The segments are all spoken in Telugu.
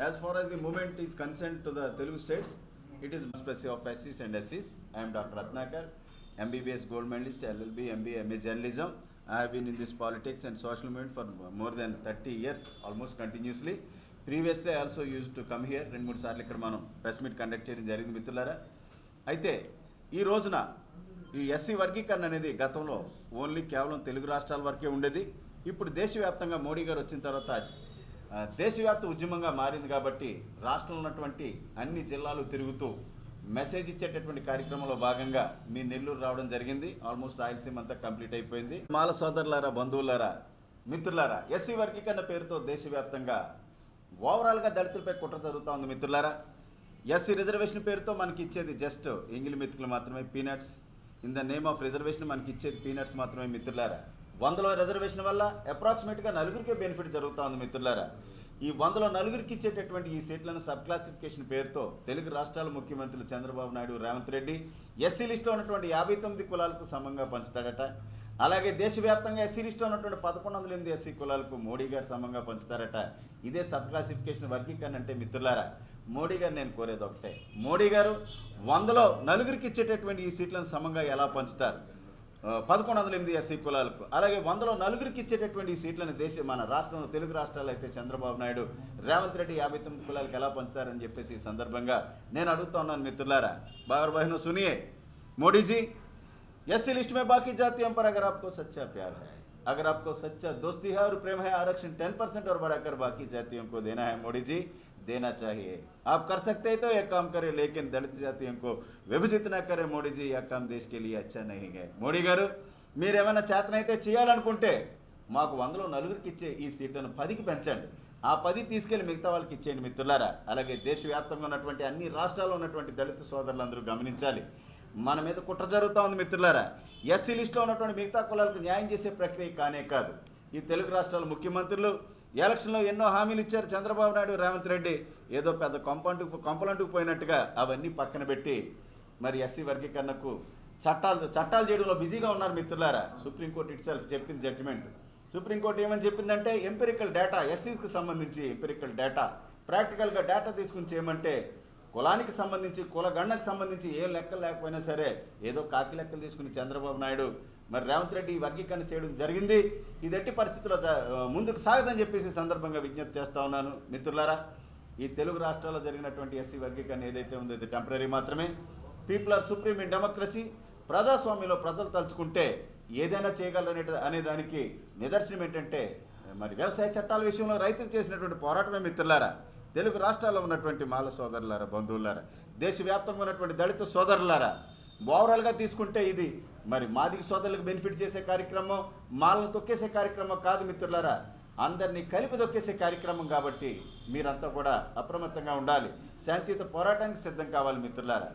As far as the moment is consent to the Telugu states it is స్పెసి of ఎస్సీస్ and ఎస్సీస్ I'm doctor Ratnakar MBBS gold medallist LLB MB MA journalism I have in this politics and social media for more than thirty years almost continuously previously also use to come here రెండు మూడు సార్లు ఇక్కడ మనం ప్రెస్ మీట్ కండక్ట్ చేయడం జరిగింది మిత్రులారా అయితే ఈ రోజున ఈ ఎస్సీ వర్గీకరణ అనేది గతంలో ఓన్లీ కేవలం తెలుగు రాష్ట్రాల వరకే ఉండేది ఇప్పుడు దేశవ్యాప్తంగా మోడీ గారు వచ్చిన తర్వాత దేశవ్యాప్త ఉద్యమంగా మారింది కాబట్టి రాష్ట్రంలో ఉన్నటువంటి అన్ని జిల్లాలు తిరుగుతూ మెసేజ్ ఇచ్చేటటువంటి కార్యక్రమంలో భాగంగా మీ నెల్లూరు రావడం జరిగింది. ఆల్మోస్ట్ రాయలసీమ అంతా కంప్లీట్ అయిపోయింది. మాల సోదరులారా బంధువులారా మిత్రులారా ఎస్సీ వర్గీకరణ పేరుతో దేశవ్యాప్తంగా ఓవరాల్గా దళితులపై కుట్ర జరుగుతూ ఉంది మిత్రులారా. ఎస్సీ రిజర్వేషన్ పేరుతో మనకి ఇచ్చేది జస్ట్ ఎంగిలి మిత్రులు మాత్రమే peanuts. In the name of reservation మనకి ఇచ్చేది పీనట్స్ మాత్రమే మిత్రులారా. వందలో రిజర్వేషన్ వల్ల అప్రాక్సిమేట్గా నలుగురికే బెనిఫిట్ జరుగుతూ ఉంది మిత్రులారా. ఈ వందలో నలుగురికి ఇచ్చేటటువంటి ఈ సీట్లను సబ్ క్లాసిఫికేషన్ పేరుతో తెలుగు రాష్ట్రాల ముఖ్యమంత్రులు చంద్రబాబు నాయుడు రేవంత్ రెడ్డి ఎస్సీ లిస్టులో ఉన్నటువంటి యాభై తొమ్మిది కులాలకు సమంగా పంచుతాడట అలాగే దేశవ్యాప్తంగా ఎస్సీ లిస్టులో ఉన్నటువంటి పదకొండు వందల ఎనిమిది ఎస్సీ కులాలకు మోడీ గారు సమంగా పంచుతారట. ఇదే సబ్ క్లాసిఫికేషన్ వర్గీకరణ అంటే మిత్రులారా మోడీ గారు నేను కోరేది ఒకటే. మోడీ గారు వందలో నలుగురికి ఇచ్చేటటువంటి ఈ సీట్లను సమంగా ఎలా పంచుతారు? పదకొండు వందల ఎనిమిది ఎస్సీ కులాలకు అలాగే వందలో నలుగురికి ఇచ్చేటటువంటి ఈ సీట్లను దేశ మన రాష్ట్రంలో తెలుగు రాష్ట్రాలు అయితే చంద్రబాబు నాయుడు రేవంత్ రెడ్డి యాభై తొమ్మిది కులాలకు ఎలా పంచుతారని చెప్పేసి ఈ సందర్భంగా నేను అడుగుతా ఉన్నాను మిత్రులారా బాబర్ బహిను సునియే మోడీజీ एससी लिस्ट में बाकी जातियों पर अगर आपको सच्चा प्यार है अगर आपको सच्चा दोस्ती है और प्रेम है आरक्षण टेन परसेंट और बढ़ाकर बाकी जातियों को देना है मोदी जी देना चाहिए आप कर सकते हैं तो यह काम करें लेकिन दलित जातियों को विभजित न करें मोदी जी यह काम देश के लिए अच्छा नहीं है మోడీ గారు మీరేమైనా చేతనైతే చేయాలనుకుంటే మాకు వందలో నలుగురికి ఇచ్చే ఈ సీట్లను పదికి పెంచండి ఆ పది తీసుకెళ్లి మిగతా వాళ్ళకి ఇచ్చేయండి మిత్రులారా అలాగే దేశవ్యాప్తంగా ఉన్నటువంటి అన్ని రాష్ట్రాల్లో ఉన్నటువంటి దళిత సోదరులందరూ గమనించాలి మన మీద కుట్ర జరుగుతూ ఉంది మిత్రులారా ఎస్సీ లిస్టులో ఉన్నటువంటి మిగతా కులాలకు న్యాయం చేసే ప్రక్రియ కానే కాదు ఈ తెలుగు రాష్ట్రాల ముఖ్యమంత్రులు ఎలక్షన్లో ఎన్నో హామీలు ఇచ్చారు చంద్రబాబు నాయుడు రేవంత్ రెడ్డి. ఏదో పెద్ద కొంపంటు కొంపలంటుకు పోయినట్టుగా అవన్నీ పక్కన పెట్టి మరి ఎస్సీ వర్గీకరణకు చట్టాలు చట్టాలు చేయడంలో బిజీగా ఉన్నారు మిత్రులారా. సుప్రీంకోర్టు ఇట్ సెల్ఫ్ చెప్పింది జడ్జిమెంట్. సుప్రీంకోర్టు ఏమని చెప్పిందంటే ఎంపెరికల్ డేటా ఎస్సీస్కి సంబంధించి ఎంపెరికల్ డేటా. ప్రాక్టికల్గా డేటా తీసుకుని చేయమంటే కులానికి సంబంధించి కులగణకు సంబంధించి ఏం లెక్కలు లేకపోయినా సరే ఏదో కాకి లెక్కలు తీసుకుని చంద్రబాబు నాయుడు మరి రేవంత్ రెడ్డి ఈ వర్గీకరణ చేయడం జరిగింది. ఇది ఎట్టి పరిస్థితుల్లో ముందుకు సాగదని చెప్పేసి సందర్భంగా విజ్ఞప్తి చేస్తా ఉన్నాను. మిత్రులారా ఈ తెలుగు రాష్ట్రాల్లో జరిగినటువంటి ఎస్సీ వర్గీకరణ ఏదైతే ఉందో ఇది టెంపరీ మాత్రమే. People are supreme in democracy ప్రజాస్వామ్యంలో ప్రజలు తలుచుకుంటే ఏదైనా చేయగలరనే అనే దానికి నిదర్శనం ఏంటంటే మరి వ్యవసాయ చట్టాల విషయంలో రైతులు చేసినటువంటి పోరాటమే మిత్రులారా. తెలుగు రాష్ట్రాల్లో ఉన్నటువంటి మాల సోదరులారా బంధువులారా దేశవ్యాప్తంగా ఉన్నటువంటి దళిత సోదరులారా ఓవరాల్గా తీసుకుంటే ఇది మరి మాదిక సోదరులకు బెనిఫిట్ చేసే కార్యక్రమం మాలను తొక్కేసే కార్యక్రమం కాదు మిత్రులారా. అందరినీ కలిపి దొక్కేసే కార్యక్రమం కాబట్టి మీరంతా కూడా అప్రమత్తంగా ఉండాలి. శాంతియుత పోరాటానికి సిద్ధం కావాలి మిత్రులారా.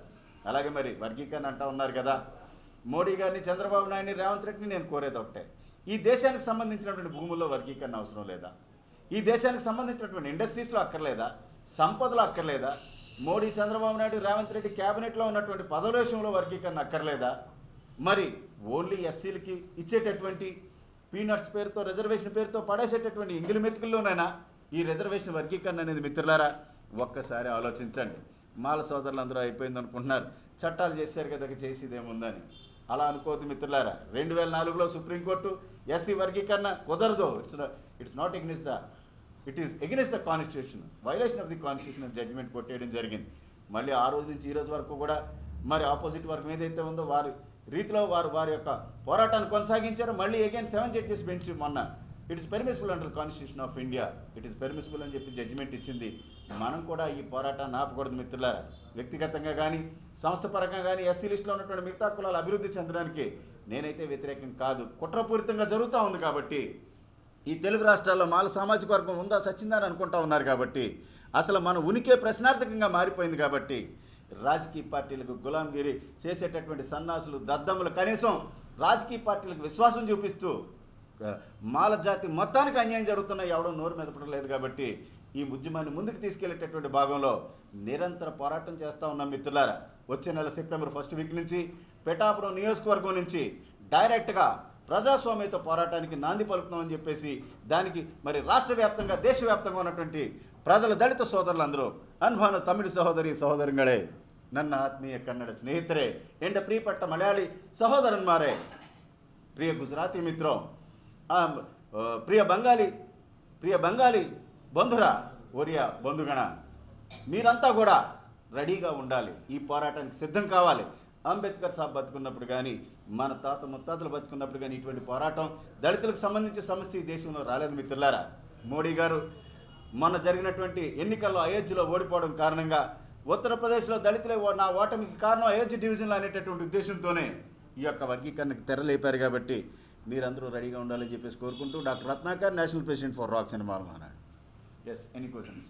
అలాగే మరి వర్గీకరణ అంటా ఉన్నారు కదా. మోడీ గారిని చంద్రబాబు నాయుడిని రేవంత్ రెడ్డిని నేను కోరేది ఒకటే. ఈ దేశానికి సంబంధించినటువంటి భూముల్లో వర్గీకరణ అవసరం లేదా? ఈ దేశానికి సంబంధించినటువంటి ఇండస్ట్రీస్లో అక్కర్లేదా? సంపదలో అక్కర్లేదా? మోడీ చంద్రబాబు నాయుడు రేవంత్ రెడ్డి క్యాబినెట్లో ఉన్నటువంటి పదవుల విషయంలో వర్గీకరణ అక్కర్లేదా? మరి ఓన్లీ ఎస్సీలకి ఇచ్చేటటువంటి పీనట్స్ పేరుతో రిజర్వేషన్ పేరుతో పడేసేటటువంటి ఇంగిలి మెతుకుల్లోనైనా ఈ రిజర్వేషన్ వర్గీకరణ అనేది మిత్రులారా ఒక్కసారి ఆలోచించండి. మాల సోదరులు అందరూ అయిపోయింది అనుకుంటున్నారు చట్టాలు చేశారు కదా ఇక చేసేదేముందని. అలా అనుకోవద్దు మిత్రులారా. రెండు వేల నాలుగులో సుప్రీంకోర్టు ఎస్సీ వర్గీకరణ కుదరదు. It's it's not against the it is against the constitution violation of the constitution judgement కొట్టేయడం జరిగింది. మళ్ళీ ఆ రోజు నుంచి ఈ రోజు వరకు కూడా మరి ఆపోజిట్ వర్గం ఏదైతే ఉందో వారి రీతిలో వారు వారి యొక్క పోరాటాన్ని కొనసాగించారు. మళ్ళీ అగైన్ సెవెన్ జడ్జెస్ బెంచ్ మొన్న it's permissible under constitution of India it is permissible అని చెప్పి జడ్జిమెంట్ ఇచ్చింది. మనం కూడా ఈ పోరాటాన్ని ఆపకూడదు మిత్రులారా. వ్యక్తిగతంగా కానీ సంస్థ పరంగా కానీ ఎస్సీ లిస్టులో ఉన్నటువంటి మిగతా కులాలు అభివృద్ధి చెందడానికి నేనైతే వ్యతిరేకం కాదు. కుట్రపూరితంగా జరుగుతూ ఉంది కాబట్టి ఈ తెలుగు రాష్ట్రాల్లో మాల సామాజిక వర్గం ఉందా సచ్చిందని అనుకుంటా ఉన్నారు కాబట్టి అసలు మన ఉనికే ప్రశ్నార్థకంగా మారిపోయింది కాబట్టి రాజకీయ పార్టీలకు గులాంగిరి చేసేటటువంటి సన్నాసులు దద్దమ్ములు కనీసం రాజకీయ పార్టీలకు విశ్వాసం చూపిస్తూ మాల జాతి మొత్తానికి అన్యాయం జరుగుతున్నాయి. ఎవడో నోరు మీద పడలేదు కాబట్టి ఈ ఉద్యమాన్ని ముందుకు తీసుకెళ్ళేటటువంటి భాగంలో నిరంతర పోరాటం చేస్తూ ఉన్న మిత్రులారా. వచ్చే నెల సెప్టెంబర్ ఫస్ట్ వీక్ నుంచి పెటాపురం నియోజకవర్గం నుంచి డైరెక్ట్గా ప్రజాస్వామ్యత పోరాటానికి నాంది పలుకుతామని చెప్పేసి దానికి మరి రాష్ట్ర వ్యాప్తంగా దేశవ్యాప్తంగా ఉన్నటువంటి ప్రజల దళిత సోదరులందరూ అనుభవన తమిళ సహోదరి సహోదరుగాడే నన్న ఆత్మీయ కన్నడ స్నేహితురే ఎండ ప్రియపట్ట ಮಲಯಾಳಿ సహోదరున్మారే. ప్రియ గుజరాతీ మిత్రం ప్రియ బెంగాలీ ప్రియ బెంగాలీ బంధురా ఒరియా బంధుగణ మీరంతా కూడా రెడీగా ఉండాలి. ఈ పోరాటానికి సిద్ధం కావాలి. అంబేద్కర్ సాబ్ బతుకున్నప్పుడు కానీ మన తాత ముత్తాతలు బతుకున్నప్పుడు కానీ ఇటువంటి పోరాటం దళితులకు సంబంధించిన సమస్య ఈ దేశంలో రాలేదు మిత్రులారా. మోడీ గారు మొన్న జరిగినటువంటి ఎన్నికల్లో అయోధ్యలో ఓడిపోవడం కారణంగా ఉత్తరప్రదేశ్లో దళితులే నా ఓటమికి కారణం అయోధ్య డివిజన్లో అనేటటువంటి ఉద్దేశంతోనే ఈ యొక్క వర్గీకరణకు తెరలేపారు కాబట్టి మీరందరూ రెడీగా ఉండాలని చెప్పేసి కోరుకుంటూ doctor Ratnakar national president for rocks and Malmanadu yes any questions